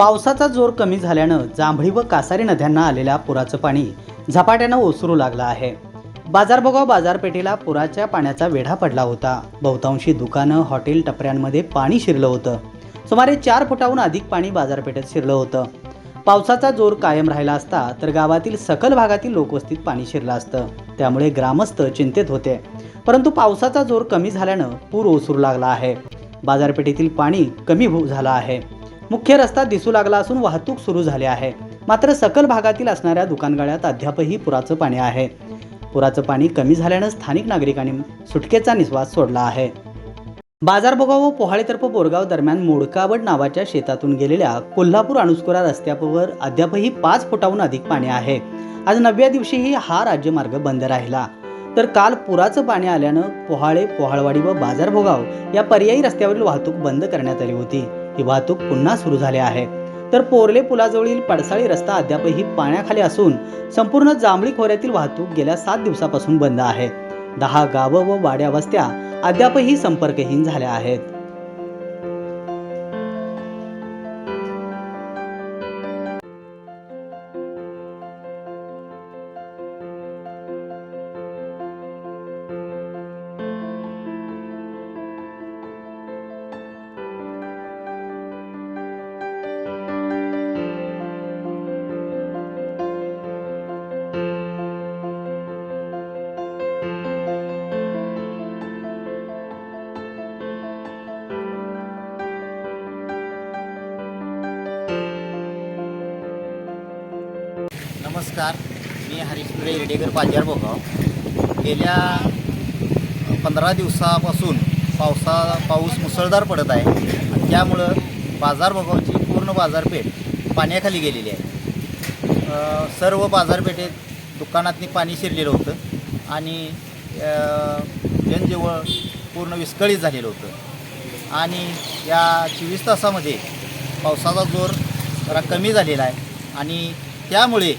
पावसाचा जोर कमी झाल्यानं जांभळी व कासारी नद्यांना आलेल्या पुराचं पाणी झपाट्यानं ओसरू लागलं आहे. बाजारभोगाव बाजारपेठेला पुराच्या पाण्याचा वेढा पडला होता. बहुतांशी दुकानं हॉटेल टपऱ्यांमध्ये पाणी शिरलं होतं. सुमारे चार फुटाहून अधिक पाणी बाजारपेठेत शिरलं होतं. पावसाचा जोर कायम राहिला असता तर गावातील सकल भागातील लोकवस्तीत पाणी शिरलं असतं. त्यामुळे ग्रामस्थ चिंतेत होते. परंतु पावसाचा जोर कमी झाल्यानं पूर ओसरू लागला आहे. बाजारपेठेतील पाणी कमी हो- झालं आहे. मुख्य रस्ता दिसू लागला असून वाहतूक सुरू झाली आहे. मात्र सकल भागातील असणाऱ्या दुकानगाड्यात अद्यापही पुराचं पाणी आहे. पुराचं पाणी कमी झाल्यानं स्थानिक नागरिकांनी सुटकेचा निश्वास सोडला आहे. बाजारभोगाव व पोहाळीतर्फ बोरगाव दरम्यान मोडकावड नावाच्या शेतातून गेलेल्या कोल्हापूर अणुस्कुरा रस्त्यावर अद्यापही पाच फुटाहून अधिक पाणी आहे. आज नवव्या दिवशीही हा राज्यमार्ग बंद राहिला. तर काल पुराचं पाणी आल्यानं पोहाळे पोहाळवाडी व बाजारभोगाव या पर्यायी रस्त्यावरील वाहतूक बंद करण्यात आली होती. ही वाहतूक पुन्हा सुरू झाली आहे. तर पोरले पुलाजवळील पडसाळी रस्ता अद्यापही पाण्याखाली असून संपूर्ण जांभळी खोऱ्यातील वाहतूक गेल्या सात दिवसापासून बंद आहे. दहा गावं व वाड्या वस्त्या अद्यापही संपर्कहीन झाल्या आहेत. नमस्कार मी हरीश पिळे रेडेकर बाजार भोगाव गेल्या पंधरा दिवसापासून पावसा पाऊस मुसळधार पडत आहे. त्यामुळं बाजार भोगावची पूर्ण बाजारपेठ पाण्याखाली गेलेली आहे. सर्व बाजारपेठेत दुकानातनी पाणी शिरलेलं होतं. आणि अ, जनजीवन पूर्ण विस्कळीत झालेलं होतं. आणि या चोवीस तासामध्ये पावसाचा जोर जरा कमी झालेला आहे. आणि त्यामुळे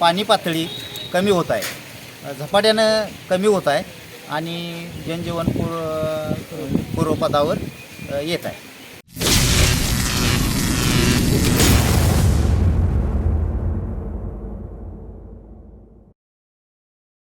पाणी पातळी कमी होत आहे. झपाट्यानं कमी होत आहे आणि जनजीवन पूर्व पूर्वपदावर येत आहे.